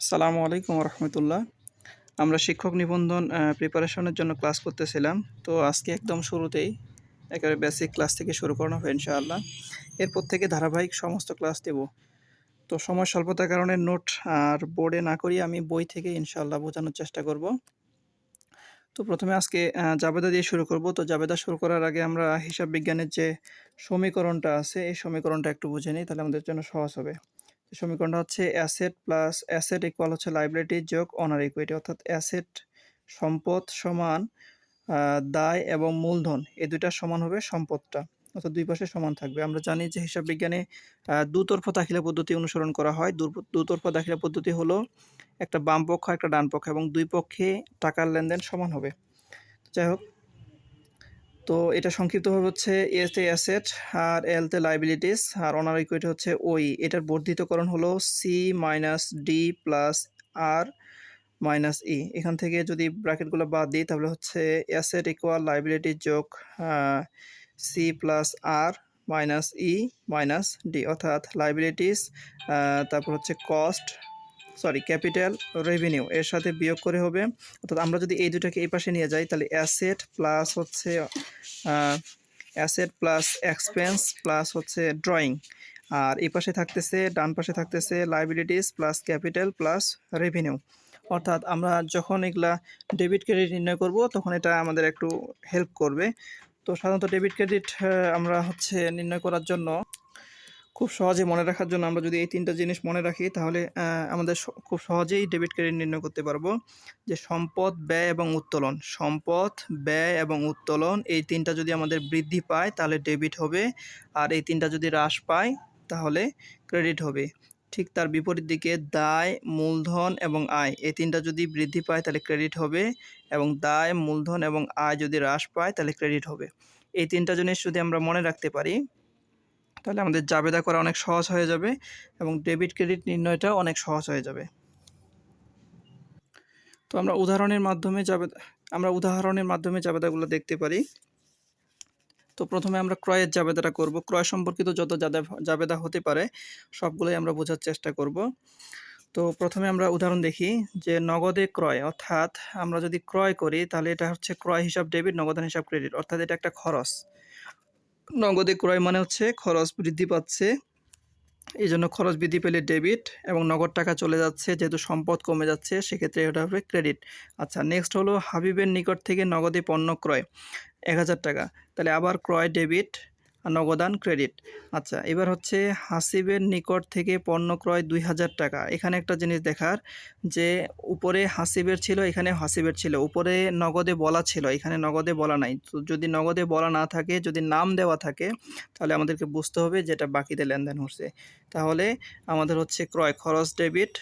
সালামু আলাইকুম রহমতুল্লাহ আমরা শিক্ষক নিবন্ধন প্রিপারেশনের জন্য ক্লাস করতেছিলাম। তো আজকে একদম শুরুতেই একেবারে বেসিক ক্লাস থেকে শুরু করানো হবে ইনশাআল্লাহ। এরপর থেকে ধারাবাহিক সমস্ত ক্লাস দেব। তো সময় স্বল্পতার কারণে নোট আর বোর্ডে না করি আমি বই থেকে ইনশাআল্লাহ বোঝানোর চেষ্টা করব। তো প্রথমে আজকে জাবেদা দিয়ে শুরু করব। তো জাবেদা শুরু করার আগে আমরা হিসাব বিজ্ঞানের যে সমীকরণটা আছে, এই সমীকরণটা একটু বুঝে নিই, তাহলে আমাদের জন্য সহজ হবে। সমীকরণটা হচ্ছে অ্যাসেট প্লাস অ্যাসেট ইকুয়াল হচ্ছে লাইবিলিটি যোগ অনার ইকুইটি অর্থাৎ অ্যাসেট সম্পদ সমান দায় এবং মূলধন, এই দুইটা সমান হবে সম্পদটা, অর্থাৎ দুই পাশে সমান থাকবে। আমরা জানি যে হিসাব বিজ্ঞানে দুতরফা দাখিলা পদ্ধতি অনুসরণ করা হয়। দুতরফা দাখিলা পদ্ধতি হলো একটা বাম পক্ষ, একটা ডান পক্ষ, এবং দুই পক্ষে টাকার লেনদেন সমান হবে। যাই হোক তো এটা সংক্ষিপ্তভাবে হচ্ছে এতে অ্যাসেট আর এলতে লাইবিলিটিস আর অনার ইকুইটি হচ্ছে ওই। এটার বর্ধিতকরণ হলো C minus D plus R minus E এখান থেকে যদি ব্র্যাকেটগুলো বাদ দিই, তাহলে হচ্ছে অ্যাসেট ইকুয়াল লাইবিলিটি যোগ C plus R minus E minus D অর্থাৎ লাইবিলিটিস তারপর হচ্ছে কস্ট সরি, ক্যাপিটাল রেভিনিউ, এর সাথে বিয়োগ করে হবে। অর্থাৎ আমরা যদি এই দুটাকে এই পাশে নিয়ে যাই, তাহলে অ্যাসেট প্লাস হচ্ছে অ্যাসেট প্লাস এক্সপেন্স প্লাস হচ্ছে ড্রয়িং। আর এই পাশে থাকতেছে, ডান পাশে থাকতেছে liabilities plus capital plus revenue. অর্থাৎ আমরা যখন এগুলা ডেবিট ক্রেডিট নির্ণয় করব, তখন এটা আমাদের একটু হেল্প করবে। তো সাধারণত ডেবিট ক্রেডিট আমরা হচ্ছে নির্ণয় করার জন্য খুব সহজে মনে রাখার জন্য আমরা যদি এই তিনটা জিনিস মনে রাখি, তাহলে আমাদের খুব সহজেই ডেবিট ক্রেডিট নির্ণয় করতে পারব যে সম্পদ, ব্যয় এবং উত্তোলন। সম্পদ, ব্যয় এবং উত্তোলন এই তিনটা যদি আমাদের বৃদ্ধি পায়, তাহলে ডেবিট হবে। আর এই তিনটা যদি হ্রাস পায়, তাহলে ক্রেডিট হবে। ঠিক তার বিপরীত দিকে দায়, মূলধন এবং আয়। এই তিনটা যদি বৃদ্ধি পায়, তাহলে ক্রেডিট হবে এবং দায়, মূলধন এবং আয় যদি হ্রাস পায়, তাহলে ক্রেডিট হবে। এই তিনটা জিনিস যদি আমরা মনে রাখতে পারি তাহলে আমাদের জাবেদা করা অনেক সহজ হয়ে যাবে এবং ডেবিট ক্রেডিট নির্ণয়টা অনেক সহজ হয়ে যাবে। তো আমরা উদাহরণের মাধ্যমে জাবেদা, আমরা উদাহরণের মাধ্যমে জাবেদাগুলো দেখতে পারি। তো প্রথমে আমরা ক্রয়ের জাবেদাটা করব। ক্রয় সম্পর্কিত যত জাদা- জাবেদা হতে পারে, সবগুলোই আমরা বোঝার চেষ্টা করব। তো প্রথমে আমরা উদাহরণ দেখি যে নগদে ক্রয়, অর্থাৎ আমরা যদি ক্রয় করি তাহলে এটা হচ্ছে ক্রয় হিসাব, ডেবিট, নগদান হিসাব, ক্রেডিট, অর্থাৎ এটা একটা খরচ। নগদে ক্রয় মানে হচ্ছে খরচ বৃদ্ধি পাচ্ছে। এই জন্য খরচ বৃদ্ধি পেলে ডেবিট এবং নগদ টাকা চলে যাচ্ছে, যেহেতু সম্পদ কমে যাচ্ছে, সেক্ষেত্রে এটা হবে ক্রেডিট আচ্ছা নেক্সট হলো হাবিবের নিকট থেকে নগদে পণ্য ক্রয়, এক হাজার টাকা। তাহলে আবার ক্রয় ডেবিট নগদান ক্রেডিট। আচ্ছা এবার হচ্ছে হাসিবের নিকট থেকে পণ্য ক্রয় দুই হাজার টাকা। এখানে একটা জিনিস দেখার যে, উপরে হাসিবের ছিল, এখানে হাসিবের ছিল। উপরে নগদে বলা ছিল, এখানে নগদে বলা নাই। তো যদি নগদে বলা না থাকে, যদি নাম দেওয়া থাকে, তাহলে আমাদেরকে বুঝতে হবে যেটা বাকিতে লেনদেন হচ্ছে। তাহলে আমাদের হচ্ছে ক্রয় খরচ, ডেবিট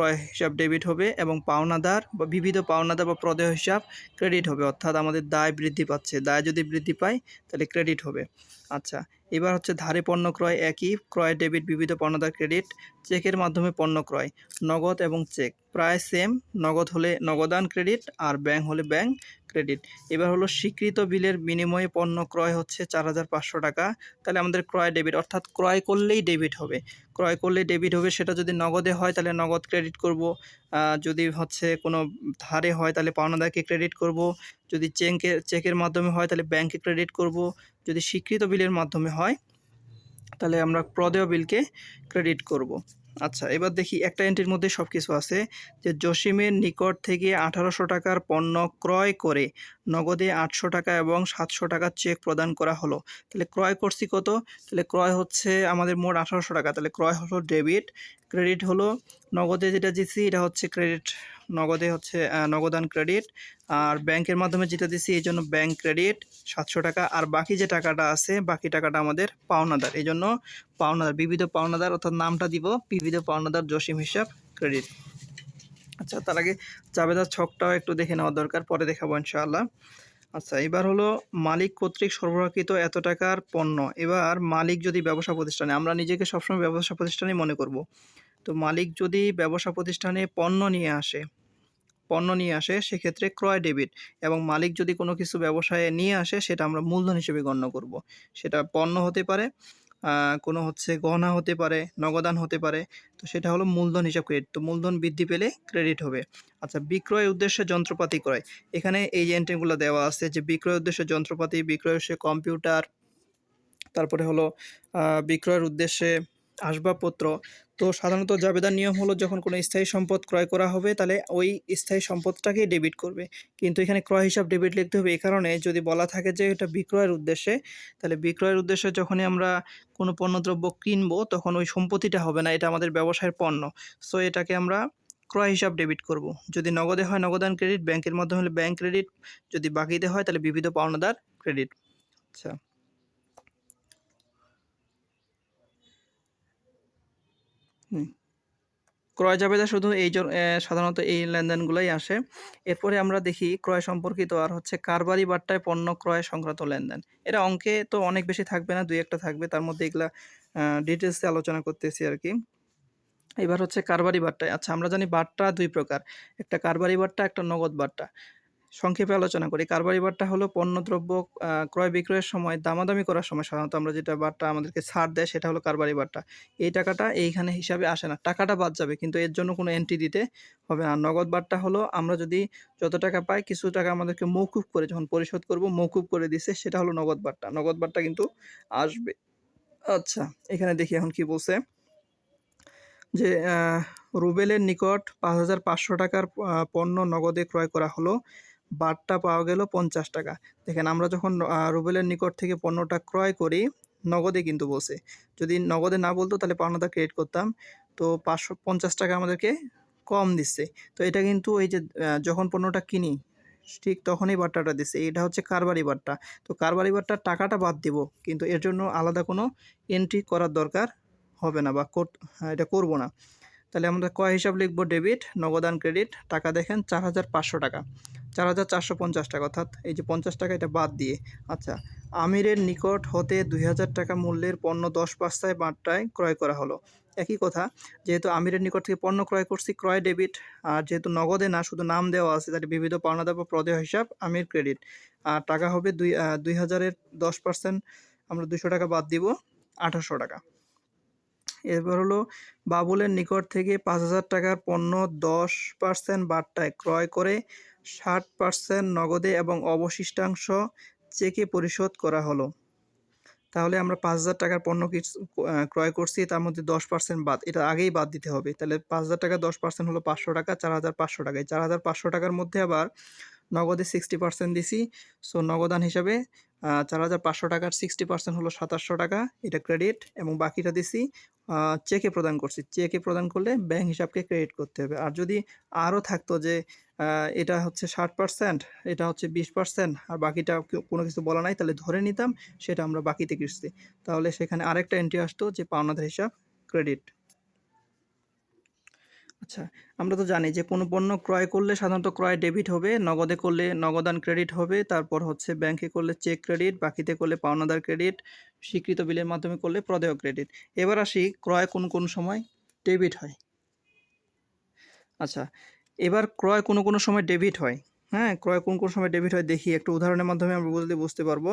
ক্রয় হিসাব ডেবিট হবে এবং পাওনাদার বা বিবিধ পাওনাদার বা প্রদেয় হিসাব ক্রেডিট হবে। অর্থাৎ আমাদের দায় বৃদ্ধি পাচ্ছে। দায় যদি বৃদ্ধি পায়, তাহলে ক্রেডিট হবে। আচ্ছা এবার হচ্ছে ধারে পণ্য ক্রয় একই। ক্রয় ডেবিট বিবিধ পণ্যদার ক্রেডিট চেকের মাধ্যমে পণ্য ক্রয়, নগদ এবং চেক। প্রায় সেম নগদ হলে নগদান ক্রেডিট আর ব্যাংক হলে ব্যাংক ক্রেডিট এবার হলো স্বীকৃত বিলের বিনিময়ে পণ্য ক্রয় হচ্ছে চার হাজার পাঁচশো টাকা। তাহলে আমাদের ক্রয় ডেবিট অর্থাৎ ক্রয় করলেই ডেবিট হবে। ক্রয় করলে ডেবিট হবে, সেটা যদি নগদে হয় তাহলে নগদ ক্রেডিট করব। যদি হচ্ছে কোনো ধারে হয় তাহলে পাওনাদারকে ক্রেডিট করব। যদি চেকে, চেকের মাধ্যমে হয় তাহলে ব্যাংকে ক্রেডিট করব। যদি স্বীকৃত বিলের মাধ্যমে হয় তাহলে আমরা প্রদেয় বিলকে ক্রেডিট করব। আচ্ছা এবার দেখি একটা এন্ট্রির মধ্যে সব কিছু আছে যে জসিমের নিকট থেকে আঠারোশো টাকার পণ্য ক্রয় করে নগদে আটশো টাকা এবং সাতশো টাকার চেক প্রদান করা হলো। তাহলে ক্রয় করছি কত? তাহলে ক্রয় হচ্ছে আমাদের মোট আঠারোশো টাকা। তাহলে ক্রয় হলো ডেবিট ক্রেডিট হলো। নগদে যেটা দিচ্ছি এটা হচ্ছে ক্রেডিট নগদে হচ্ছে নগদান ক্রেডিট আর ব্যাংকের মাধ্যমে যেটা দিচ্ছি এই জন্য ব্যাংক ক্রেডিট সাতশো টাকা। আর বাকি যে টাকাটা আছে, বাকি টাকাটা আমাদের পাওনাদার। এই জন্য পাওনাদার, বিবিধ পাওনাদার, অর্থাৎ নামটা দিব, বিবিধ পাওনাদার জসিম হিসাব ক্রেডিট আচ্ছা তার আগে জাবেদার ছকটাও একটু দেখে নেওয়া দরকার, পরে দেখাবো ইনশাআল্লাহ। আচ্ছা এবার হলো মালিক কর্তৃক সরবরাহকৃত এত টাকার পণ্য। এবার মালিক যদি ব্যবসা প্রতিষ্ঠানে, আমরা নিজেকে সবসময় ব্যবসা প্রতিষ্ঠানেই মনে করব। তো মালিক যদি ব্যবসা প্রতিষ্ঠানে পণ্য নিয়ে আসে, পণ্য নিয়ে আসে, সেক্ষেত্রে ক্রয় ডেবিট এবং মালিক যদি কোনো কিছু ব্যবসায় নিয়ে আসে, সেটা আমরা মূলধন হিসেবে গণ্য করব। সেটা পণ্য হতে পারে কোনো হচ্ছে গহনা হতে পারে, নগদান হতে পারে, তো সেটা হলো মূলধন হিসাব ক্রেডিট তো মূলধন বৃদ্ধি পেলে ক্রেডিট হবে। আচ্ছা বিক্রয় উদ্দেশ্যে যন্ত্রপাতি ক্রয়। এখানে এই এন্ট্রিগুলো দেওয়া আছে যে বিক্রয় উদ্দেশ্যে যন্ত্রপাতি, বিক্রয় উদ্দেশ্যে কম্পিউটার তারপরে হলো বিক্রয়ের উদ্দেশ্যে আসবাবপত্র তো সাধারণত জাবেদার নিয়ম হলো যখন কোনো স্থায়ী সম্পদ ক্রয় করা হবে, তাহলে ওই স্থায়ী সম্পদটাকেই ডেবিট করবে। কিন্তু এখানে ক্রয় হিসাব ডেবিট লিখতে হবে এই কারণে যদি বলা থাকে যে এটা বিক্রয়ের উদ্দেশ্যে, তাহলে বিক্রয়ের উদ্দেশ্যে যখনই আমরা কোনো পণ্যদ্রব্য কিনবো, তখন ওই সম্পত্তিটা হবে না, এটা আমাদের ব্যবসায়ের পণ্য। সো এটাকে আমরা ক্রয় হিসাব ডেবিট করব। যদি নগদে হয় নগদান ক্রেডিট ব্যাংকের মাধ্যমে হলে ব্যাংক ক্রেডিট যদি বাকিতে হয় তাহলে বিবিধ পাওনাদার ক্রেডিট আচ্ছা। ক্রয় জাবেদা শুধু এই সাধারণত এই লেনদেনগুলোই আসে। এরপরে আমরা দেখি ক্রয় সম্পর্কিত আর হচ্ছে কারবারি বার্তায় পণ্য ক্রয় সংক্রান্ত লেনদেন। এটা অঙ্কে তো অনেক বেশি থাকবে না, দুই একটা থাকবে, তার মধ্যে এগুলা ডিটেলসে আলোচনা করতেছি আর কি। এবার হচ্ছে কারবারি বার্তায় আচ্ছা আমরা জানি বার্তা দুই প্রকার। একটা কারবারি বার্তা একটা নগদ বার্তা সংক্ষেপে আলোচনা করি। কারবারি বার্তা হলো পণ্যদ্রব্য ক্রয় বিক্রয়ের সময় দামাদামি করার সময় সাধারণত আমরা যেটা বার্তা আমাদেরকে ছাড় দেয় সেটা হলো কারবারি বার্তা এই টাকাটা এইখানে হিসাবে আসে না। টাকাটা বাদ যাবে কিন্তু এর জন্য কোনো এন্ট্রি দিতে হবে না। নগদ বার্তা হলো আমরা যদি যত টাকা পাই কিছু টাকা আমাদেরকে মৌকুব করে যখন পরিশোধ করব মৌকুব করে দিছে সেটা হলো নগদ বার্তা নগদ বার্তা কিন্তু আসবে। আচ্ছা এখানে দেখি এখন কি বলছে। যে রুবেলের নিকট পাঁচ হাজার পাঁচশো টাকার পণ্য নগদে ক্রয় করা হলো। বারটা পাওয়া গেল পঞ্চাশ টাকা। দেখেন আমরা যখন রুবেলের নিকট থেকে পণ্যটা ক্রয় করি নগদে কিন্তু বলছে যদি নগদে না বলতো তাহলে পাওনাটা ক্রেডিট করতাম। তো পাঁচশো পঞ্চাশ টাকা আমাদেরকে কম দিচ্ছে। তো এটা কিন্তু এই যে যখন পণ্যটা কিনি ঠিক তখনই বার্তাটা দিচ্ছে। এটা হচ্ছে কারবারি বার্তা তো কারবারি বার্তার টাকাটা বাদ দিব কিন্তু এর জন্য আলাদা কোনো এন্ট্রি করার দরকার হবে না বা হ্যাঁ, এটা করব না। তাহলে আমরা কয় হিসাব লিখব? ডেবিট নগদান ক্রেডিট টাকা দেখেন চার হাজার পাঁচশো টাকা। চার হাজার চারশো পঞ্চাশ টাকা, অর্থাৎ এই যে পঞ্চাশ টাকা এটা বাদ দিয়ে। আচ্ছা আমিরের নিকট হতে দুই হাজার টাকা মূল্যের পণ্য দশ পাঁচটায় বাট্টায় ক্রয় করা হলো। একই কথা, যেহেতু আমিরের নিকট থেকে পণ্য ক্রয় করছি, ক্রয় ডেবিট, আর যেহেতু নগদে না, শুধু নাম দেওয়া আছে তাহলে বিবিধ পাওনাদার বা প্রদেয় হিসাব, আমির ক্রেডিট। আর টাকা হবে দুই দুই হাজারের দশ পার্সেন্ট, আমরা দুশো টাকা বাদ দিব, আঠারোশো টাকা। এরপর হলো, বাবুলের নিকট থেকে পাঁচ হাজার টাকার পণ্য দশ পার্সেন্ট বাট্টায় ক্রয় করে ষাট পার্সেন্ট নগদে এবং অবশিষ্টাংশ চেকে পরিশোধ করা হলো। তাহলে আমরা পাঁচ হাজার টাকার পণ্য ক্রয় করছি, তার মধ্যে দশ পার্সেন্ট বাদ। এটা আগেই বাদ দিতে হবে। তাহলে পাঁচ হাজার টাকা দশ পার্সেন্ট হলো পাঁচশো টাকা, চার হাজার পাঁচশো টাকায়। চার হাজার পাঁচশো টাকার মধ্যে আবার নগদে সিক্সটি পার্সেন্ট দিছি। সো নগদান হিসাবে চার হাজার পাঁচশো টাকার সিক্সটি পার্সেন্ট হলো সাতাশশো টাকা, এটা ক্রেডিট এবং বাকিটা দিছি চেকে প্রদান করছি। চেকে প্রদান করলে ব্যাংক হিসাবকে ক্রেডিট করতে হবে। আর যদি আরও থাকতো যে এটা হচ্ছে ষাট পার্সেন্ট এটা হচ্ছে বিশ পার্সেন্ট আর বাকিটা কোনো কিছু বলা নাই, তাহলে ধরে নিতাম, সেটা আমরা বাকিতে কিনছি তাহলে সেখানে আরেকটা এন্ট্রি আসতো যে, পাওনাদার হিসাব ক্রেডিট আচ্ছা আমরা তো জানি যে কোনো পণ্য ক্রয় করলে সাধারণত ক্রয় ডেবিট হবে, নগদে করলে নগদান ক্রেডিট হবে, তারপর হচ্ছে ব্যাংকে করলে চেক ক্রেডিট, বাকিতে করলে পাওনাদার ক্রেডিট, স্বীকৃত বিলের মাধ্যমে করলে প্রদেয় ক্রেডিট। এবার আসি ক্রয় কোন কোন সময় ডেবিট হয়। আচ্ছা এবার ক্রয় কোনো কোনো সময় ডেবিট হয়। হ্যাঁ ক্রয় কোন কোন সময় ডেবিট হয় দেখি, একটু উদাহরণের মাধ্যমে আমরা বুঝতে বুঝতে পারব।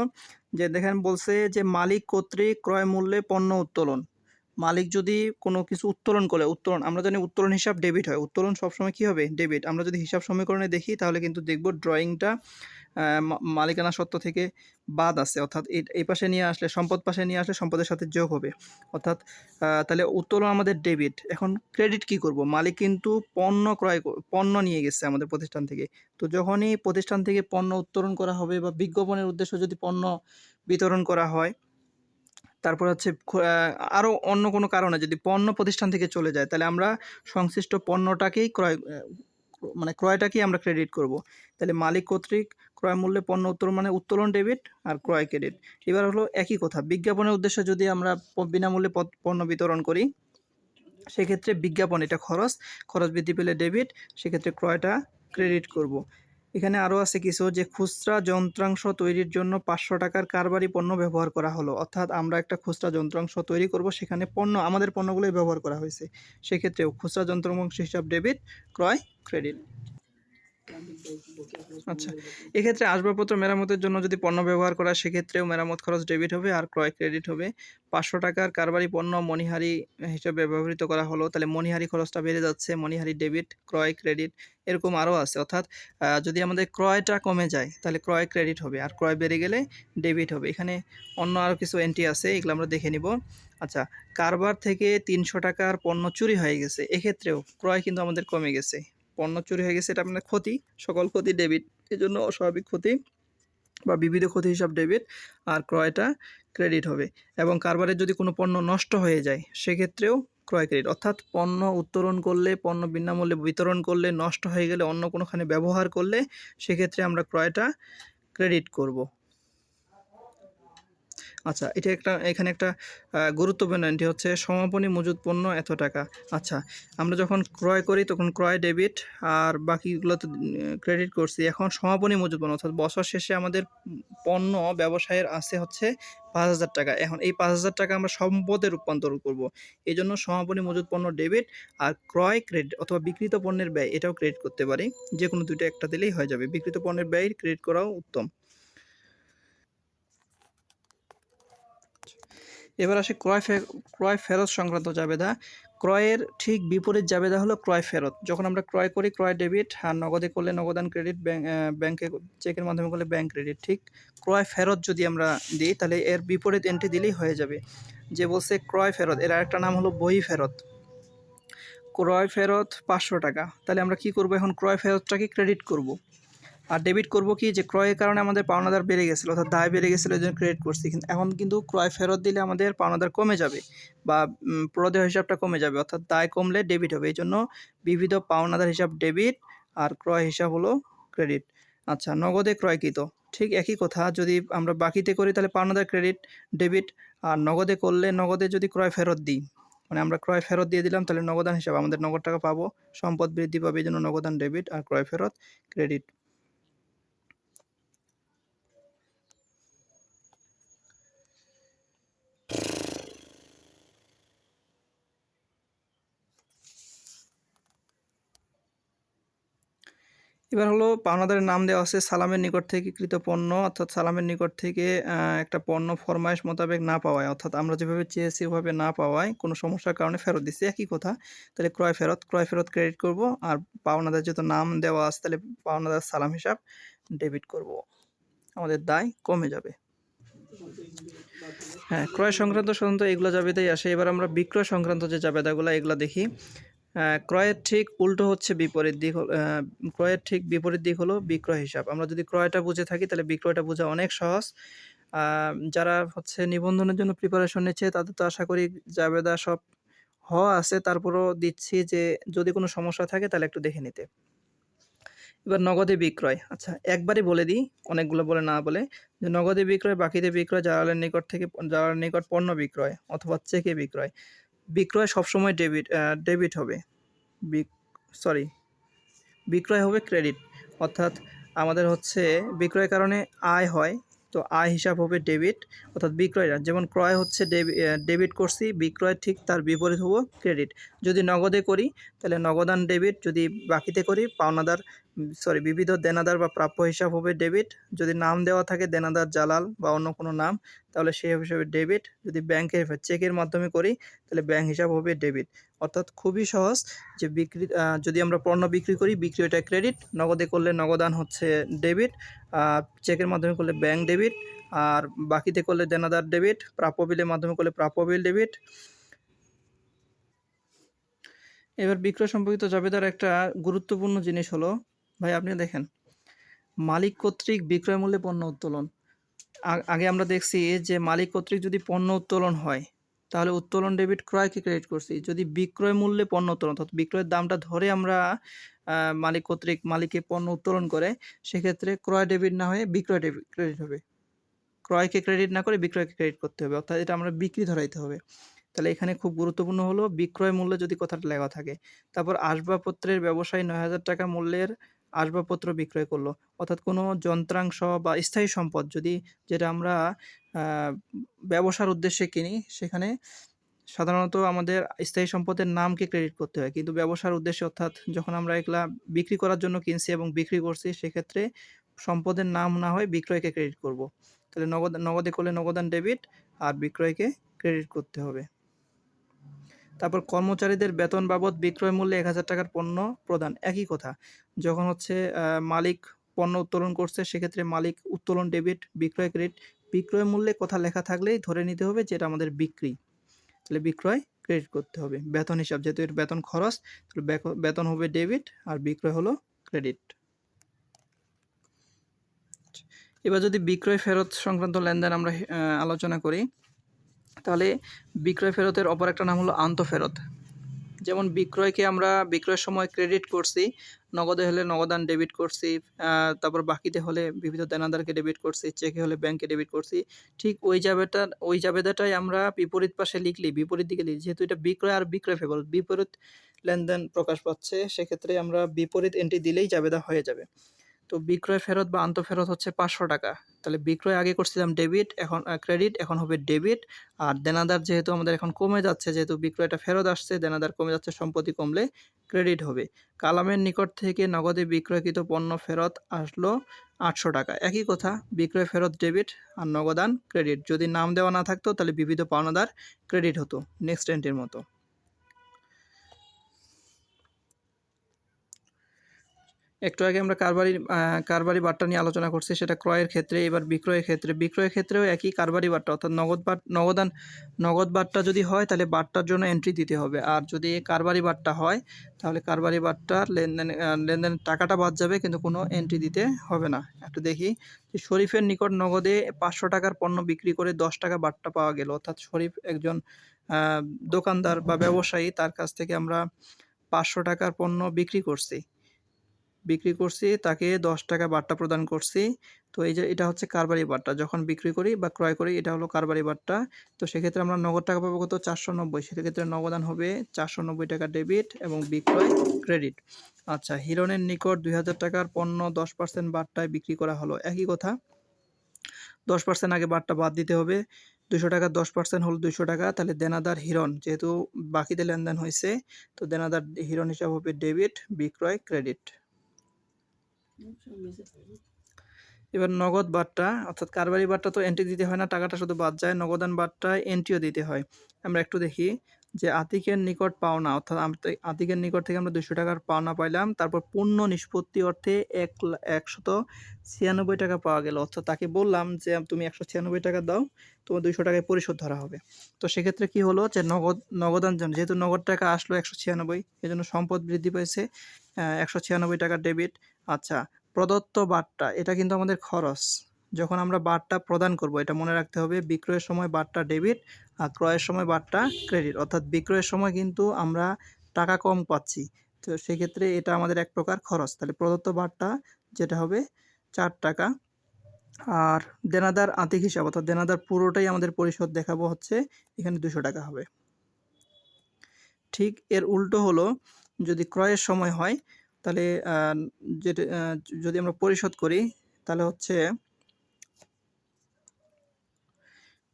যে দেখেন বলছে যে মালিক কর্তৃক ক্রয় মূল্যে পণ্য উত্তোলন। মালিক যদি কোনো কিছু উত্তোলন করে, উত্তোলন, আমরা জানি উত্তোলন হিসাব ডেবিট হয়। উত্তোলন সবসময় কী হবে? ডেবিট আমরা যদি হিসাব সমীকরণে দেখি, তাহলে কিন্তু দেখব ড্রয়িংটা মালিকানা সত্ত্ব থেকে বাদ আছে। অর্থাৎ এই- পাশে নিয়ে আসলে, সম্পদ পাশে নিয়ে আসলে সম্পদের সাথে যোগ হবে। অর্থাৎ তাহলে উত্তোলন আমাদের ডেবিট এখন ক্রেডিট কি করব? মালিক কিন্তু পণ্য ক্রয় পণ্য নিয়ে গেছে আমাদের প্রতিষ্ঠান থেকে। তো যখনই প্রতিষ্ঠান থেকে পণ্য উত্তোলন করা হবে বা বিজ্ঞাপনের উদ্দেশ্যে যদি পণ্য বিতরণ করা হয় তারপর হচ্ছে আরও অন্য কোনো কারণে যদি পণ্য প্রতিষ্ঠান থেকে চলে যায়, তাহলে আমরা সংশ্লিষ্ট পণ্যটাকেই ক্রয় মানে ক্রয়টাকেই আমরা ক্রেডিট করব। তাহলে মালিক কর্তৃক ক্রয় মূল্যে পণ্য উত্তোলন মানে উত্তোলন ডেবিট আর ক্রয় ক্রেডিট এবার হলো একই কথা, বিজ্ঞাপনের উদ্দেশ্যে যদি আমরা বিনামূল্যে পণ্য বিতরণ করি, সেক্ষেত্রে বিজ্ঞাপন এটা খরচ খরচ বৃদ্ধি পেলে ডেবিট সেক্ষেত্রে ক্রয়টা ক্রেডিট করব। এখানে আরও আছে কিছু যে খুচরা যন্ত্রাংশ তৈরির জন্য পাঁচশো টাকার কারবারি পণ্য ব্যবহার করা হলো। অর্থাৎ আমরা একটা খুচরা যন্ত্রাংশ তৈরি করব, সেখানে পণ্য, আমাদের পণ্যগুলোই ব্যবহার করা হয়েছে। সেক্ষেত্রেও খুচরা যন্ত্রাংশ হিসাব ডেবিট ক্রয় ক্রেডিট আচ্ছা এক্ষেত্রে আসবাবপত্র মেরামতের জন্য যদি পণ্য ব্যবহার করা, সেক্ষেত্রেও মেরামত খরচ ডেবিট হবে আর ক্রয় ক্রেডিট হবে। পাঁচশো টাকার কারবারি পণ্য মণিহারি হিসেবে ব্যবহৃত করা হলো, তাহলে মণিহারি খরচটা বেড়ে যাচ্ছে, মণিহারি ডেবিট, ক্রয় ক্রেডিট এরকম আরও আছে। অর্থাৎ যদি আমাদের ক্রয়টা কমে যায়, তাহলে ক্রয় ক্রেডিট হবে আর ক্রয় বেড়ে গেলে ডেবিট হবে। এখানে অন্য আরও কিছু এন্ট্রি আছে, এগুলো আমরা দেখে নিব। আচ্ছা কারবার থেকে তিনশো টাকার পণ্য চুরি হয়ে গেছে, এক্ষেত্রেও ক্রয় কিন্তু আমাদের কমে গেছে। পণ্য চুরি হয়ে গেছে, এটা আপনার ক্ষতি, সকল ক্ষতি ডেবিট এই জন্য অস্বাভাবিক ক্ষতি বা বিবিধ ক্ষতি হিসাব ডেবিট আর ক্রয়টা ক্রেডিট হবে এবং কারবারের যদি কোনো পণ্য নষ্ট হয়ে যায়, সেক্ষেত্রেও ক্রয় ক্রেডিট অর্থাৎ পণ্য উত্তোলন করলে, পণ্য বিনামূল্যে বিতরণ করলে, নষ্ট হয়ে গেলে, অন্য কোনোখানে ব্যবহার করলে, সেক্ষেত্রে আমরা ক্রয়টা ক্রেডিট করব। আচ্ছা এটা একটা, এখানে একটা গুরুত্বপূর্ণ এন্ট্রি হচ্ছে, সমাপনী মজুদ পণ্য এত টাকা। আচ্ছা আমরা যখন ক্রয় করি তখন ক্রয় ডেবিট আর বাকিগুলো তো ক্রেডিট করছি। এখন সমাপনী মজুদ পণ্য, অর্থাৎ বছর শেষে আমাদের পণ্য ব্যবসায়ের আছে হচ্ছে পাঁচ হাজার টাকা। এখন এই পাঁচ হাজার টাকা আমরা সম্পদে রূপান্তর করব। এই জন্য সমাপনী মজুদ পণ্য ডেবিট আর ক্রয় ক্রেডিট অথবা বিক্রিত পণ্যের ব্যয় এটাও ক্রেডিট করতে পারি। যে কোনো দুইটা একটা দিলেই হয়ে যাবে। বিক্রিত পণ্যের ব্যয় ক্রেডিট করাও উত্তম। এবার আসে ক্রয় ক্রয় ফেরত সংক্রান্ত জাবেদা। ক্রয়ের ঠিক বিপরীত জাবেদা হলো ক্রয় ফেরত। যখন আমরা ক্রয় করি, ক্রয় ডেবিট, আর নগদে করলে নগদান ক্রেডিট ব্যাংকে চেকের মাধ্যমে করলে ব্যাংক ক্রেডিট, ঠিক? ক্রয় ফেরত যদি আমরা দিই, তাহলে এর বিপরীত এন্ট্রি দিলেই হয়ে যাবে। যে বলছে ক্রয় ফেরত, এর আরেকটা নাম হলো বই ফেরত। ক্রয় ফেরত পাঁচশো টাকা। তাহলে আমরা কি করব এখন? ক্রয় ফেরতটাকে ক্রেডিট করব। আর ডেবিট করব কি যে ক্রয়ের কারণে আমাদের পাওনাদার বেড়ে গেছিল, অর্থাৎ দায় বেড়ে গেছিল এই জন্য ক্রেডিট করছি। কিন্তু এখন কিন্তু ক্রয় ফেরত দিলে আমাদের পাওনাদার কমে যাবে বা প্রদেয় হিসাবটা কমে যাবে, অর্থাৎ দায় কমলে ডেবিট হবে। এই জন্য বিবিধ পাওনাদার হিসাব ডেবিট আর ক্রয় হিসাব হলো ক্রেডিট আচ্ছা নগদে ক্রয়কৃত ঠিক একই কথা, যদি আমরা বাকিতে করি তাহলে পাওনাদার ক্রেডিট ডেবিট আর নগদে করলে নগদে যদি ক্রয় ফেরত দিই মানে আমরা ক্রয় ফেরত দিয়ে দিলাম তাহলে নগদান হিসাব, আমাদের নগদ টাকা পাবো, সম্পদ বৃদ্ধি পাবে এই জন্য নগদান ডেবিট আর ক্রয় ফেরত ক্রেডিট এবার হলো পাওনাদারের নাম দেওয়া আছে সালামের নিকট থেকে কৃত পণ্য, অর্থাৎ সালামের নিকট থেকে একটা পণ্য ফরমাইশ মোতাবেক না পাওয়ায়, অর্থাৎ আমরা যেভাবে চেয়েছি ওভাবে না পাওয়ায়, কোনো সমস্যার কারণে ফেরত দিচ্ছি একই কথা, তাহলে ক্রয় ফেরত ক্রয় ফেরত ক্রেডিট করব আর পাওনাদার যেহেতু নাম দেওয়া আছে, তাহলে পাওনাদার সালাম হিসাব ডেবিট করব। আমাদের দায় কমে যাবে। হ্যাঁ ক্রয় সংক্রান্ত সাধারণত এগুলো জাবেদাই আসে। এবার আমরা বিক্রয় সংক্রান্ত যে জাবেদাগুলো, এগুলো দেখি। ক্রয়ের ঠিক উল্টো হচ্ছে বিপরীত দিক ক্রয়ের ঠিক বিপরীত দিক হলো বিক্রয় হিসাব। আমরা যদি ক্রয়টা বুঝে থাকি, তাহলে বিক্রয়টা বোঝা অনেক সহজ। যারা হচ্ছে নিবন্ধনের জন্য প্রিপারেশন নিচ্ছে, তাদের তো আশা করি জাবেদা সব হওয়া আছে। তারপরও দিচ্ছি যে, যদি কোনো সমস্যা থাকে, তাহলে একটু দেখে নিতে। এবার নগদে বিক্রয়। আচ্ছা একবারই বলে দিই, অনেকগুলো বলে না বলে, যে নগদে বিক্রয়, বাকিতে বিক্রয়, জালালের নিকট থেকে, জালালের নিকট পণ্য বিক্রয় অথবা চেকে বিক্রয়। বিক্রয় সবসময় ডেবিট ডেবিট হবে। সরি বিক্রয় হবে ক্রেডিট অর্থাৎ আমাদের হচ্ছে বিক্রয়ের কারণে আয় হয়, তো আয় হিসাব হবে ডেবিট অর্থাৎ বিক্রয়টা যেমন ক্রয় হচ্ছে ডেবিট করছি, বিক্রয় ঠিক তার বিপরীত হব ক্রেডিট যদি নগদে করি, তাহলে নগদান ডেবিট যদি বাকিতে করি, পাওনাদার সরি বিবিধ দেনাদার বা প্রাপ্য হিসাব হবে ডেবিট যদি নাম দেওয়া থাকে দেনাদার জালাল বা অন্য কোনো নাম, তাহলে সেই হিসাবে ডেবিট যদি ব্যাংকের চেকের মাধ্যমে করি, তাহলে ব্যাংক হিসাব হবে ডেবিট অর্থাৎ খুবই সহজ যে বিক্রি যদি আমরা পণ্য বিক্রি করি বিক্রি বিক্রিটা ক্রেডিট নগদে করলে নগদান হচ্ছে ডেবিট আর চেকের মাধ্যমে করলে ব্যাংক ডেবিট আর বাকিতে করলে দেনাদার ডেবিট প্রাপ্য বিলের মাধ্যমে করলে প্রাপ্য বিল ডেবিট এবার বিক্রয় সম্পর্কিত জাবেদার একটা গুরুত্বপূর্ণ জিনিস হলো ভাই, আপনি দেখেন। মালিক কর্তৃক বিক্রয় মূল্যে পণ্য উত্তোলন। আগে আমরা দেখছি যে মালিক কর্তৃক যদি পণ্য উত্তোলন হয়, তাহলে উত্তোলন ডেবিট ক্রয়কে ক্রেডিট করছি? যদি বিক্রয় মূল্যে পণ্য উত্তোলন, অর্থাৎ বিক্রয়ের দামটা ধরে আমরা মালিক কর্তৃক মালিকে পণ্য উত্তোলন করে, সেক্ষেত্রে ক্রয় ডেবিট না হয়ে বিক্রয় ডেবিট ক্রেডিট হবে। ক্রয়কে ক্রেডিট না করে বিক্রয়কে ক্রেডিট করতে হবে, অর্থাৎ এটা আমরা বিক্রি ধরাইতে হবে। তাহলে এখানে খুব গুরুত্বপূর্ণ হলো, বিক্রয় মূল্য যদি কথাটা লেখা থাকে, তারপর আসবাবপত্রের ব্যবসায়ী নয় হাজার টাকা মূল্যের আসবাবপত্র বিক্রয় করল। অর্থাৎ কোনো যন্ত্রাংশ বা স্থায়ী সম্পদ যদি যেটা আমরা ব্যবসার উদ্দেশ্যে কিনি, সেখানে সাধারণত আমাদের স্থায়ী সম্পদের নামকে ক্রেডিট করতে হয়। কিন্তু ব্যবসার উদ্দেশ্যে অর্থাৎ যখন আমরা এগুলা বিক্রি করার জন্য কিনছি এবং বিক্রি করছি, সেক্ষেত্রে সম্পদের নাম না হয় বিক্রয়কে ক্রেডিট করব। তাহলে নগদ, নগদে করলে নগদান ডেবিট আর বিক্রয়কে ক্রেডিট করতে হবে। তারপর কর্মচারীদের বেতন বাবদ বিক্রয় মূল্যে এক হাজার টাকার পণ্য প্রদান, একই কথা। যখন হচ্ছে মালিক পণ্য উত্তোলন করছে, সেক্ষেত্রে মালিক উত্তোলন ডেবিট, বিক্রয় ক্রেডিট, বিক্রয় মূল্যে কথা লেখা থাকলেই ধরে নিতে হবে যে এটা আমাদের বিক্রি। তাহলে বিক্রয় ক্রেডিট করতে হবে। বেতন হিসাব, যেহেতু এর বেতন খরচ, তাহলে বেতন হবে ডেবিট আর বিক্রয় হলো ক্রেডিট। এবার যদি বিক্রয় ফেরত সংক্রান্ত লেনদেন আমরা আলোচনা করি তাহলে বিক্রয় ফেরতের অপর একটা নাম হলো আন্তঃফেরত যেমন বিক্রয়কে আমরা বিক্রয়ের সময় ক্রেডিট করছি, নগদে হলে নগদান ডেবিট করছি তারপর বাকিতে হলে বিভিন্ন দেনাদারকে ডেবিট করছি চেকে হলে ব্যাংকে ডেবিট করছি। ঠিক ওই জাবেটা ওই জাবেদাটাই আমরা বিপরীত পাশে লিখলি, বিপরীত দিকে লিখি যেহেতু এটা বিক্রয় আর বিক্রয় ফেবল বিপরীত লেনদেন প্রকাশ পাচ্ছে, সেক্ষেত্রে আমরা বিপরীত এন্ট্রি দিলেই জাবেদা হয়ে যাবে। তো বিক্রয় ফেরত বা আন্তঃফেরত হচ্ছে পাঁচশো টাকা। তাহলে বিক্রয় আগে করছিলাম ডেবিট এখন ক্রেডিট এখন হবে ডেবিট আর দেনাদার যেহেতু আমাদের এখন কমে যাচ্ছে, যেহেতু বিক্রয়টা ফেরত আসছে, দেনাদার কমে যাচ্ছে, সম্পত্তি কমলে ক্রেডিট হবে। কালামের নিকট থেকে নগদে বিক্রয়কৃত পণ্য ফেরত আসলো আটশো টাকা। একই কথা, বিক্রয় ফেরত ডেবিট আর নগদান ক্রেডিট যদি নাম দেওয়া না থাকতো, তাহলে বিবিধ পাওনাদার ক্রেডিট হতো নেক্সট এন্ট্রির মতো। একটু আগে আমরা কারবারি কারবারি বাট্টা নিয়ে আলোচনা করছি, সেটা ক্রয়ের ক্ষেত্রে এবার বিক্রয়ের ক্ষেত্রে। বিক্রয়ের ক্ষেত্রেও একই কারবারি বাট্টা, অর্থাৎ নগদ বাট, নগদান, নগদ বাট্টা যদি হয়, তাহলে বাট্টার জন্য এন্ট্রি দিতে হবে। আর যদি কারবারি বাট্টা হয়, তাহলে কারবারি বাট্টার লেনদেন লেনদেনের টাকাটা বাদ যাবে, কিন্তু কোনো এন্ট্রি দিতে হবে না। একটু দেখি, যে শরীফের নিকট নগদে পাঁচশো টাকার পণ্য বিক্রি করে দশ টাকা বাট্টা পাওয়া গেল। অর্থাৎ শরীফ একজন দোকানদার বা ব্যবসায়ী, তার কাছ থেকে আমরা পাঁচশো টাকার পণ্য বিক্রি করছি। বিক্রি করছি, তাকে দশ টাকা বাট্টা প্রদান করছি। তো এই যে এটা হচ্ছে কারবারি বাট্টা যখন বিক্রি করি বা ক্রয় করি, এটা হলো কারবারি বাট্টা তো সেক্ষেত্রে আমরা নগদ টাকা পাবো কত? চারশো নব্বই। সেক্ষেত্রে নগদান হবে চারশো নব্বই টাকা ডেবিট এবং বিক্রয় ক্রেডিট আচ্ছা হিরনের নিকট দুই হাজার টাকার পণ্য দশ পার্সেন্ট বাট্টায় বিক্রি করা হলো। একই কথা, দশ পার্সেন্ট আগে বাট্টা বাদ দিতে হবে। দুশো টাকা দশ পার্সেন্ট হলো দুশো টাকা। তাহলে দেনাদার হিরণ, যেহেতু বাকিতে লেনদেন হয়েছে, তো দেনাদার হিরণ হিসাব হবে ডেবিট বিক্রয় ক্রেডিট এবার নগদ বাট্টা, অর্থাৎ কারবারি বাট্টা তো এন্ট্রি দিতে হয় না, টাকাটা শুধু বাদ যায়, নগদান বাট্টায় এন্ট্রিও দিতে হয়। আমরা একটু দেখি যে আতিকের নিকট পাওনা, অর্থাৎ আতিকের নিকট থেকে আমরা দুশো টাকার পাওনা পাইলাম, তারপর পূর্ণ নিষ্পত্তি অর্থে এক একশত ছিয়ানব্বই টাকা পাওয়া গেল। অর্থাৎ তাকে বললাম যে, তুমি একশো ছিয়ানব্বই টাকা দাও, তোমার দুইশো টাকায় পরিশোধ ধরা হবে। তো সেক্ষেত্রে কি হলো যে নগদ, নগদান যেহেতু নগদ টাকা আসলো একশো ছিয়ানব্বই এই জন্য সম্পদ বৃদ্ধি পেয়েছে একশো ছিয়ানব্বই টাকা ডেবিট আচ্ছা প্রদত্ত বাট্টা এটা কিন্তু আমাদের খরচ। যখন আমরা বাট্টা প্রদান করব, এটা মনে রাখতে হবে, বিক্রয়ের সময় বাট্টা ডেবিট আর ক্রয়ের সময় বাট্টা ক্রেডিট। অর্থাৎ বিক্রয়ের সময় কিন্তু আমরা টাকা কম পাচ্ছি। তো সেক্ষেত্রে এটা আমাদের এক প্রকার খরচ। তাহলে প্রদত্ত বাট্টা যেটা হবে, চার টাকা। আর দেনাদার আতিক হিসাব, অর্থাৎ দেনাদার পুরোটাই আমাদের পরিশোধ দেখাবো হচ্ছে, এখানে দুশো টাকা হবে। ঠিক এর উল্টো হলো, যদি ক্রয়ের সময় হয় তাহলে যেটা যদি আমরা পরিশোধ করি, তাহলে হচ্ছে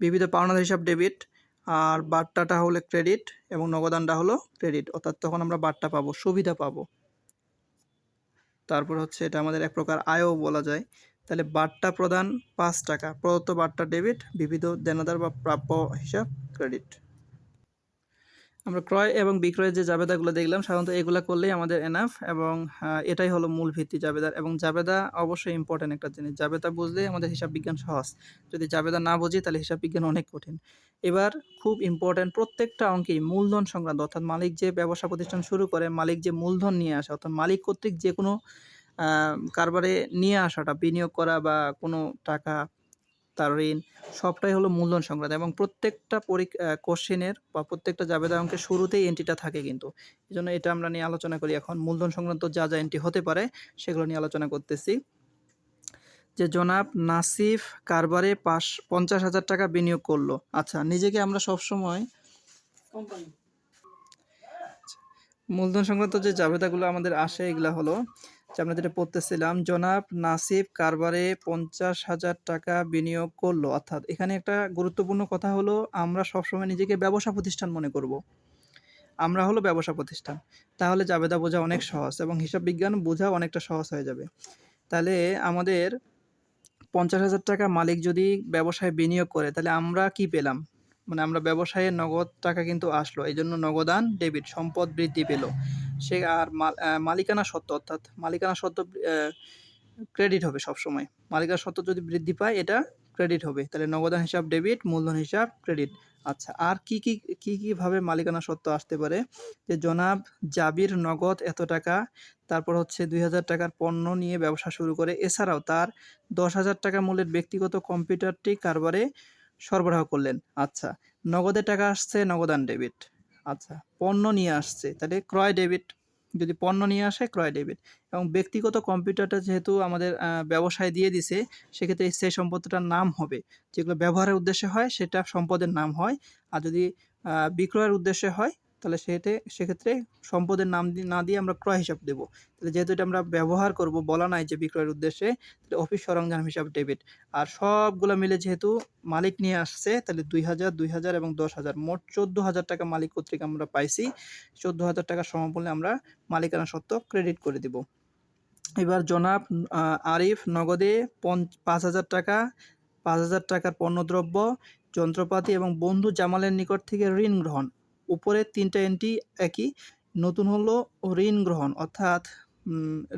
বিবিধ পাওনাদার হিসাব ডেবিট আর বার্তাটা হলো ক্রেডিট এবং নগদানটা হলো ক্রেডিট। অর্থাৎ তখন আমরা বাট্টা পাবো, সুবিধা পাবো। তারপর হচ্ছে এটা আমাদের এক প্রকার আয়ও বলা যায়। তাহলে বার্তা প্রদান পাঁচ টাকা, প্রদত্ত বাট্টা ডেবিট, বিবিধ দেনাদার বা প্রাপ্য হিসাব ক্রেডিট। আমরা ক্রয় এবং বিক্রয়ের যে জাবেদাগুলো দেখলাম, সাধারণত এগুলো করলেই আমাদের এনাফ এবং এটাই হলো মূল ভিত্তি জাবেদার। এবং জাবেদা অবশ্যই ইম্পর্টেন্ট একটা জিনিস। জাবেদা বুঝলেই আমাদের হিসাব বিজ্ঞান সহজ। যদি জাবেদা না বুঝি, তাহলে হিসাব বিজ্ঞান অনেক কঠিন। এবার খুব ইম্পর্টেন্ট প্রত্যেকটা অঙ্কেই মূলধন সংক্রান্ত, অর্থাৎ মালিক যে ব্যবসা প্রতিষ্ঠান শুরু করে, মালিক যে মূলধন নিয়ে আসে, অর্থাৎ মালিক কর্তৃক যে কোনো কারবারে নিয়ে আসাটা, বিনিয়োগ করা বা কোনো টাকা তার ঋণ সবটাই হলো মূলধন সংক্রান্ত এবং প্রত্যেকটা পরীক্ষা কোশ্চেনের বা প্রত্যেকটা জাবেদা অঙ্কের শুরুতেই এন্ট্রিটা থাকে কিন্তু। এই জন্য এটা আমরা নিয়ে আলোচনা করি এখন। মূলধন সংক্রান্ত যা যা এন্ট্রি হতে পারে সেগুলো নিয়ে আলোচনা করতেছি। যে জনাব নাসিফ কারবারে পাঁচ পঞ্চাশ হাজার টাকা বিনিয়োগ করল। আচ্ছা নিজেকে আমরা সবসময় মূলধন সংক্রান্ত যে জাবেদাগুলো আমাদের আসে এগুলা হলো আমরা যেটা পড়তেছিলাম, জনাব নাসিব কারবারে পঞ্চাশ হাজার টাকা বিনিয়োগ করল। অর্থাৎ এখানে একটা গুরুত্বপূর্ণ কথা হলো, আমরা সবসময় নিজেকে ব্যবসা প্রতিষ্ঠান মনে করব। আমরা হলো ব্যবসা প্রতিষ্ঠান। তাহলে জাবেদা বোঝা অনেক সহজ এবং হিসাব বিজ্ঞান বোঝা অনেকটা সহজ হয়ে যাবে। তাহলে আমাদের পঞ্চাশ হাজার টাকা মালিক যদি ব্যবসায় বিনিয়োগ করে, তাহলে আমরা কি পেলাম? মানে আমরা ব্যবসায়ে নগদ টাকা কিন্তু আসলো এই জন্য নগদান ডেবিট, সম্পদ বৃদ্ধি পেল। সে আর মালিকানা সত্ত্ব অর্থাৎ মালিকানা সত্ত্ব ক্রেডিট হবে সবসময়। মালিকানা সত্ত্ব যদি বৃদ্ধি পায়, এটা ক্রেডিট হবে। তাহলে নগদান হিসাব ডেবিট, মূলধন হিসাব ক্রেডিট আচ্ছা আর কি কি কি কি ভাবে মালিকানা সত্ত্ব আসতে পারে? যে জনাব জাবির নগদ এত টাকা, তারপর হচ্ছে দুই হাজার টাকার পণ্য নিয়ে ব্যবসা শুরু করে। এছাড়াও তার দশ হাজার টাকা মূল্যের ব্যক্তিগত কম্পিউটারটি কারবারে সরবরাহ করলেন। আচ্ছা নগদে টাকা আসছে, নগদান ডেবিট। আচ্ছা পণ্য নিয়ে আসছে, তাহলে ক্রয় ডেবিট। যদি পণ্য নিয়ে আসে, ক্রয় ডেবিট। এবং ব্যক্তিগত কম্পিউটারটা যেহেতু আমাদের ব্যবসায় দিয়ে দিছে, সেক্ষেত্রে সেই সম্পদটার নাম হবে। যেগুলো ব্যবহারের উদ্দেশ্যে হয়, সেটা সম্পদের নাম হয়। আর যদি বিক্রয়ের উদ্দেশ্যে হয় তাহলে সেটা সেক্ষেত্রে সম্পদের নাম না দিয়ে আমরা ক্রয় হিসাব দেবো। তাহলে যেহেতু এটা আমরা ব্যবহার করব, বলা নাই যে বিক্রয়ের উদ্দেশ্যে, তাহলে অফিস সরঞ্জাম হিসাব ডেবিট আর সবগুলো মিলে যেহেতু মালিক নিয়ে আসছে, তাহলে দুই হাজার দুই হাজার এবং দশ হাজার মোট চোদ্দ হাজার টাকা মালিক কর্তৃক আমরা পাইছি। চোদ্দ হাজার টাকা সমমূল্যে আমরা মালিকানা সত্ত্ব ক্রেডিট করে দিব। এবার জনাব আরিফ, নগদে পাঁচ হাজার টাকা পাঁচ হাজার টাকার পণ্যদ্রব্য, যন্ত্রপাতি এবং বন্ধু জামালের নিকট থেকে ঋণ গ্রহণ। উপরের তিনটা এন্ট্রি একই। নতুন হলো ঋণ গ্রহণ, অর্থাৎ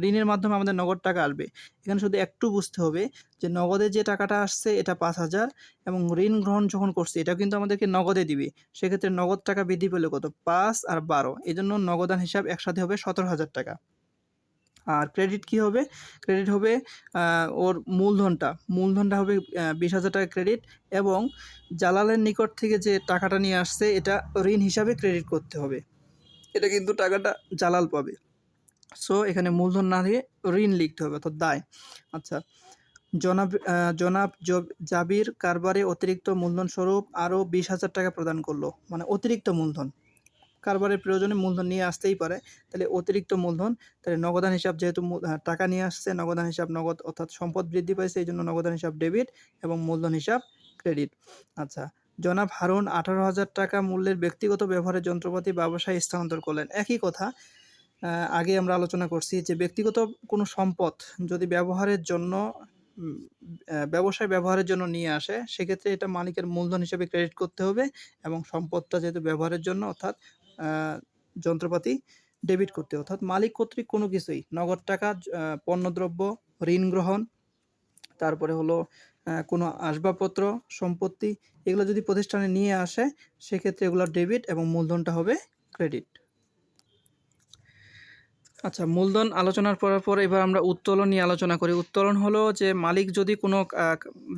ঋণের মাধ্যমে আমাদের নগদ টাকা আসবে। এখানে শুধু একটু বুঝতে হবে যে নগদে যে টাকাটা আসছে এটা পাঁচ হাজার এবং ঋণ গ্রহণ যখন করছে এটা কিন্তু আমাদেরকে নগদে দিবে। সেক্ষেত্রে নগদ টাকা বৃদ্ধি পেলে কত? পাঁচ আর বারো। এই জন্য নগদান হিসাব একসাথে হবে সতেরো হাজার টাকা। আর ক্রেডিট কি হবে? ক্রেডিট হবে ওর মূলধনটা। মূলধনটা হবে বিশ হাজার টাকা ক্রেডিট এবং জালালের নিকট থেকে যে টাকাটা নিয়ে আসছে, এটা ঋণ হিসাবে ক্রেডিট করতে হবে। এটা কিন্তু টাকাটা জালাল পাবে। সো এখানে মূলধন না দিয়ে ঋণ লিখতে হবে অর্থাৎ দায়। আচ্ছা জনাব জনাব জাবির কারবারে অতিরিক্ত মূলধন স্বরূপ আরও বিশ হাজার টাকা প্রদান করল। মানে অতিরিক্ত মূলধন। কারবারের প্রয়োজনে মূলধন নিয়ে আসতেই পারে। তাহলে অতিরিক্ত মূলধন, তাহলে নগদান হিসাব যেহেতু টাকা নিয়ে আসছে, নগদান হিসাব নগদ অর্থাৎ সম্পদ বৃদ্ধি পাইছে এই জন্য নগদান হিসাব ডেবিট এবং মূলধন হিসাব ক্রেডিট। আচ্ছা জনাব হারুন আঠারো হাজার টাকা মূল্যের ব্যক্তিগত ব্যবহারের যন্ত্রপাতি ব্যবসায় স্থানান্তর করলেন। একই কথা আগে আমরা আলোচনা করছি যে ব্যক্তিগত কোনো সম্পদ যদি ব্যবহারের জন্য ব্যবসায় ব্যবহারের জন্য নিয়ে আসে, সেক্ষেত্রে এটা মালিকের মূলধন হিসেবে ক্রেডিট করতে হবে এবং সম্পদটা যেহেতু ব্যবহারের জন্য, অর্থাৎ যন্ত্রপাতি ডেবিট করতে। অর্থাৎ মালিক কর্তৃক কোনো কিছুই, নগদ টাকা পণ্যদ্রব্য, ঋণ গ্রহণ, তারপরে হলো কোনো আসবাবপত্র, সম্পত্তি, এগুলো যদি প্রতিষ্ঠানে নিয়ে আসে, সেক্ষেত্রে এগুলো ডেবিট এবং মূলধনটা হবে ক্রেডিট আচ্ছা মূলধন আলোচনার পর পর এবার আমরা উত্তোলন নিয়ে আলোচনা করি। উত্তোলন হলো যে মালিক যদি কোনো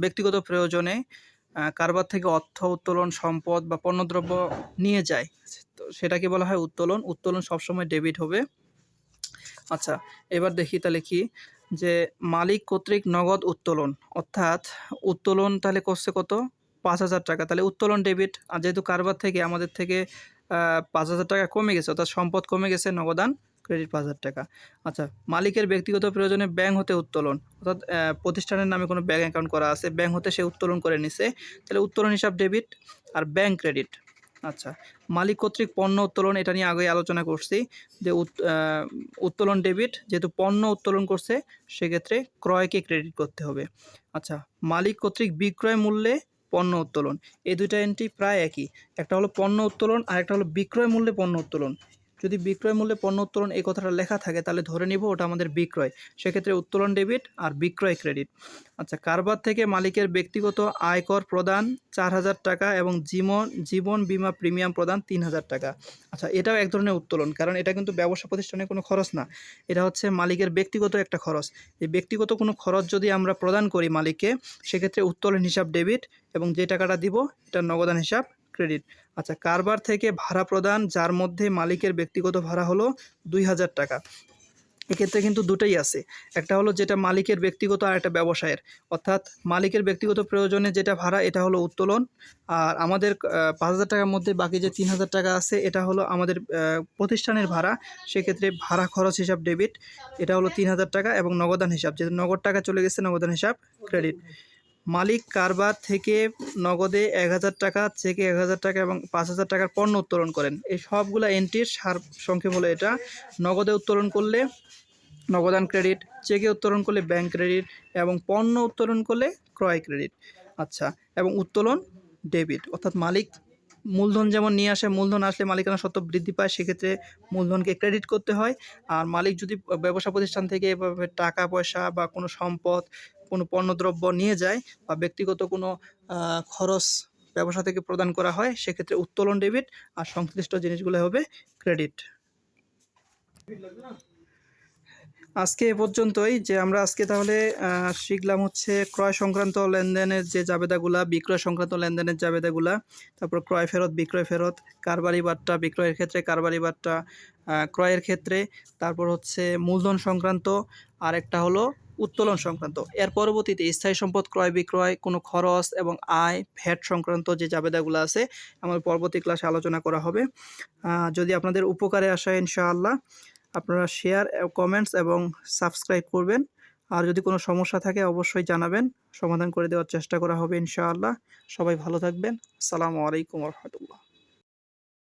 ব্যক্তিগত প্রয়োজনে কারবার থেকে অর্থ, উত্তোলন, সম্পদ বা পণ্যদ্রব্য নিয়ে যায়। তো সেটাকে বলা হয় উত্তোলন। উত্তোলন সবসময় ডেবিট হবে। আচ্ছা এবার দেখি তাহলে কি? যে মালিক কর্তৃক নগদ উত্তোলন, অর্থাৎ উত্তোলন তাহলে করছে কত? পাঁচ হাজার টাকা। তাহলে উত্তোলন ডেবিট, আর যেহেতু কারবার থেকে আমাদের থেকে পাঁচ হাজার টাকা কমে গেছে, অর্থাৎ সম্পদ কমে গেছে, নগদান ক্রেডিট পাঁচ হাজার টাকা। আচ্ছা মালিকের ব্যক্তিগত প্রয়োজনে ব্যাংক হতে উত্তোলন, অর্থাৎ প্রতিষ্ঠানের নামে কোনো ব্যাংক অ্যাকাউন্ট করা আছে ব্যাংক হতে সে উত্তোলন করে নিছে, তাহলে উত্তোলন হিসাব ডেবিট আর ব্যাংক ক্রেডিট আচ্ছা মালিক কর্তৃক পণ্য উত্তোলন, এটা নিয়ে আগে আলোচনা করছি, যে উত- উত্তোলন ডেবিট যেহেতু পণ্য উত্তোলন করছে, সেক্ষেত্রে ক্রয়কে ক্রেডিট করতে হবে। আচ্ছা মালিক কর্তৃক বিক্রয় মূল্যে পণ্য উত্তোলন, এই দুইটা এন্ট্রি প্রায় একই। একটা হলো পণ্য উত্তোলন আর একটা হলো বিক্রয় মূল্যে পণ্য উত্তোলন। যদি বিক্রয় মূল্যে পণ্য উত্তোলন এই কথাটা লেখা থাকে, তাহলে ধরে নিব ওটা আমাদের বিক্রয়। সেক্ষেত্রে উত্তোলন ডেবিট আর বিক্রয় ক্রেডিট। আচ্ছা কারবার থেকে মালিকের ব্যক্তিগত আয়কর প্রদান চার হাজার টাকা এবং জীবন জীবন বীমা প্রিমিয়াম প্রদান তিন হাজার টাকা। আচ্ছা এটাও এক ধরনের উত্তোলন, কারণ এটা কিন্তু ব্যবসা প্রতিষ্ঠানে কোনো খরচ না। এটা হচ্ছে মালিকের ব্যক্তিগত একটা খরচ। এই ব্যক্তিগত কোনো খরচ যদি আমরা প্রদান করি মালিককে, সেক্ষেত্রে উত্তোলন হিসাব ডেবিট এবং যে টাকাটা দিব এটা নগদান হিসাব ক্রেডিট আচ্ছা কারবার থেকে ভাড়া প্রদান, যার মধ্যে মালিকের ব্যক্তিগত ভাড়া হলো দুই হাজার টাকা। এক্ষেত্রে কিন্তু দুটোই আছে। একটা হলো যেটা মালিকের ব্যক্তিগত আর একটা ব্যবসায়ের। অর্থাৎ মালিকের ব্যক্তিগত প্রয়োজনে যেটা ভাড়া, এটা হলো উত্তোলন। আর আমাদের পাঁচ হাজার টাকার মধ্যে বাকি যে তিন হাজার টাকা আছে, এটা হলো আমাদের প্রতিষ্ঠানের ভাড়া। সেক্ষেত্রে ভাড়া খরচ হিসাব ডেবিট এটা হলো তিন হাজার টাকা এবং নগদান হিসাব। যেহেতু নগদ টাকা চলে গেছে, নগদান হিসাব ক্রেডিট মালিক কারবার থেকে নগদে এক হাজার টাকা, চেকে এক হাজার টাকা এবং পাঁচ হাজার টাকার পণ্য উত্তোলন করেন। এই সবগুলো এন্ট্রির সার সংক্ষেপ হলো এটা। নগদে উত্তোলন করলে নগদান ক্রেডিট চেকে উত্তোলন করলে ব্যাংক ক্রেডিট এবং পণ্য উত্তোলন করলে ক্রয় ক্রেডিট আচ্ছা এবং উত্তোলন ডেবিট অর্থাৎ মালিক মূলধন যেমন নিয়ে আসে, মূলধন আসলে মালিকানা সত্ত্ব বৃদ্ধি পায়, সেক্ষেত্রে মূলধনকে ক্রেডিট করতে হয়। আর মালিক যদি ব্যবসা প্রতিষ্ঠান থেকে এভাবে টাকা পয়সা বা কোনো সম্পদ কোনো পণ্যদ্রব্য নিয়ে যায় বা ব্যক্তিগত কোনো খরচ ব্যবসা থেকে প্রদান করা হয়, সেক্ষেত্রে উত্তোলন ডেবিট আর সংশ্লিষ্ট জিনিসগুলো হবে ক্রেডিট। আজকে এ পর্যন্তই যে আমরা আজকে তাহলে শিখলাম হচ্ছে ক্রয় সংক্রান্ত লেনদেনের যে জাবেদাগুলা, বিক্রয় সংক্রান্ত লেনদেনের জাবেদাগুলা, তারপর ক্রয় ফেরত, বিক্রয় ফেরত, কারবারি বার্তা বিক্রয়ের ক্ষেত্রে কারবারি বার্তা ক্রয়ের ক্ষেত্রে, তারপর হচ্ছে মূলধন সংক্রান্ত, আরেকটা হলো উত্তোলন সংক্রান্ত। এর পরবর্তীতে স্থায়ী সম্পদ ক্রয় বিক্রয়, কোনো খরচ এবং আয়, ভ্যাট সংক্রান্ত যে জাবেদাগুলো আছে আমার পরবর্তী ক্লাসে আলোচনা করা হবে। যদি আপনাদের উপকারে আসে ইনশাআল্লাহ, আপনারা শেয়ার কমেন্টস এবং সাবস্ক্রাইব করবেন। আর যদি কোনো সমস্যা থাকে, অবশ্যই জানাবেন। সমাধান করে দেওয়ার চেষ্টা করা হবে ইনশাআল্লাহ। সবাই ভালো থাকবেন। আসসালামু আলাইকুম রহমতুল্লাহ।